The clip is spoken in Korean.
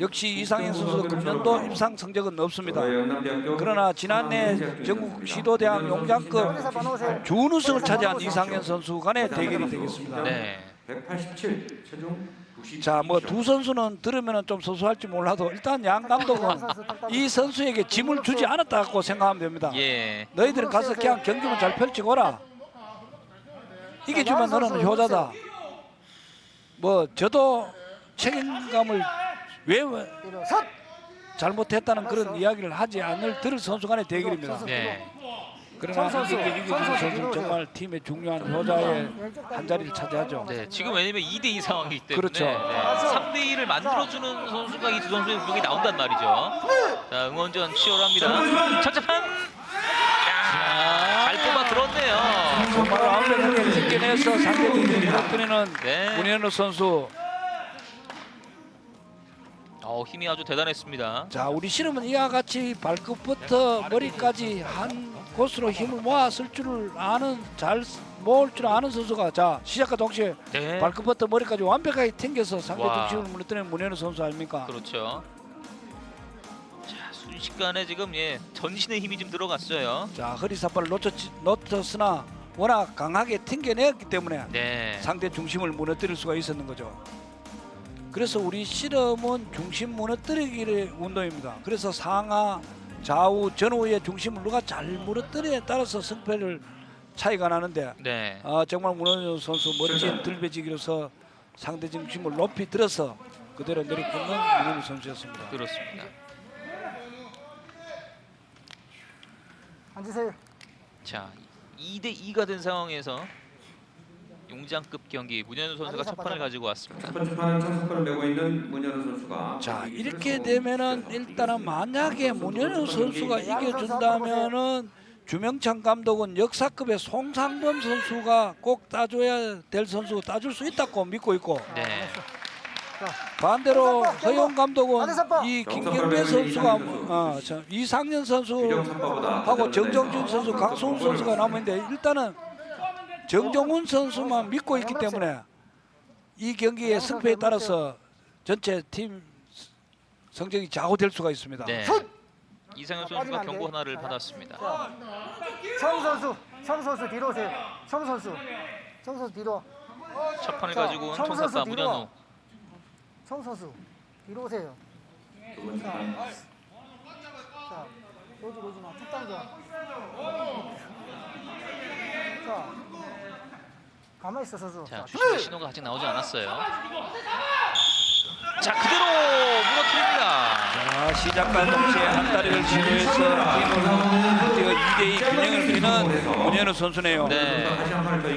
역시 이상현 선수 금년도 입상 성적은 없습니다. 그러나 지난해 전국 시도대학 용장급 준우승을 차지한 이상현 선수 간의 대결이 되겠습니다. 네. 187 최종 90. 자, 뭐 두 선수는 들으면 좀 소소할지 몰라도 일단 양 감독은 이 선수에게 짐을 주지 않았다고 생각하면 됩니다. 예. 너희들은 가서 그냥 경기만 잘 펼치고 오라. 이겨주면 너는 효자다. 뭐 저도 책임감을 왜 섯. 잘못했다는 그런 이야기를 하지 않을 들을 선수 간의 대결입니다. 네. 그러나 선수, 이겨준 선수 뒤로 정말 팀의 중요한 효자의 한 자리를 차지하죠. 네. 지금 왜냐면 2대 2 상황이기 때문에 그렇죠. 네. 3대 2를 만들어주는 선수가 이 두 선수의 공격이 나온단 말이죠. 자, 응원전 치열합니다. 첫째판. 야, 잘 뽑아 들었네요. 정말 완벽하게 튕겨내서 상대팀을 무너뜨리는 네. 문현우 선수. 어, 힘이 아주 대단했습니다. 자, 우리 실험은 이와 같이 발끝부터 머리까지 한 곳으로 힘을 모아 쓸 줄을 아는 잘 모을 줄 아는 선수가 자 시작과 동시에 네. 발끝부터 머리까지 완벽하게 튕겨서 상대 와. 중심을 무너뜨리는 문현우 선수 아닙니까? 그렇죠. 자, 순식간에 지금 예, 전신의 힘이 좀 들어갔어요. 자 허리 삿발을 놓쳤, 놓쳤으나 워낙 강하게 튕겨냈기 때문에 네. 상대 중심을 무너뜨릴 수가 있었는 거죠. 그래서 우리 실험은 중심 무너뜨리기의 운동입니다. 그래서 상하, 좌우, 전후의 중심을 누가 잘 무너뜨리에 따라서 승패를 차이가 나는데 네. 아, 정말 문호준 선수 멋진 들배지기로서 상대 중심을 높이 들어서 그대로 내리꽂는 문호준 선수였습니다. 그렇습니다. 앉으세요. 자, 2대 2가 된 상황에서 용장급 경기 문현우 선수가 첫 판을 가지고 왔습니다. 첫 번째 판 참석권을 메고 있는 문현우 선수가 자 이렇게 되면은 일단은 만약에 문현우 선수가 이겨준다면은 주명창 감독은 역사급의 송상범 선수가 꼭 따줘야 될 선수 따줄 수 있다고 믿고 있고. 네. 반대로 허용 감독은 이 김경배 선수가 어, 저 이상현 선수하고 정정준 선수, 강소훈 선수가 남았는데 일단은 정정훈 선수만 믿고 있기 때문에 이 경기의 승패에 따라서 전체 팀 성적이 좌우될 수가 있습니다. 네. 이상현 선수가 경고 하나를 받았습니다. 청 선수, 청 선수 뒤로 오세요. 청 선수, 청 선수 뒤로. 첫 판을 자, 가지고 온청 청사파 선수 뒤로 문현우. 와. 청 선수 뒤로 오세요. 자, 로지 로지 마. 툭 당겨. 자, 가만히 있어 선수. 자, 자, 주심의 신호가 아직 나오지 않았어요. 자, 그대로 무너뜨립니다. 자, 시작과 동시에 한 다리를 시도해서 팀을 드디어 2대2 균형을 그리는 문현우 선수네요. 네.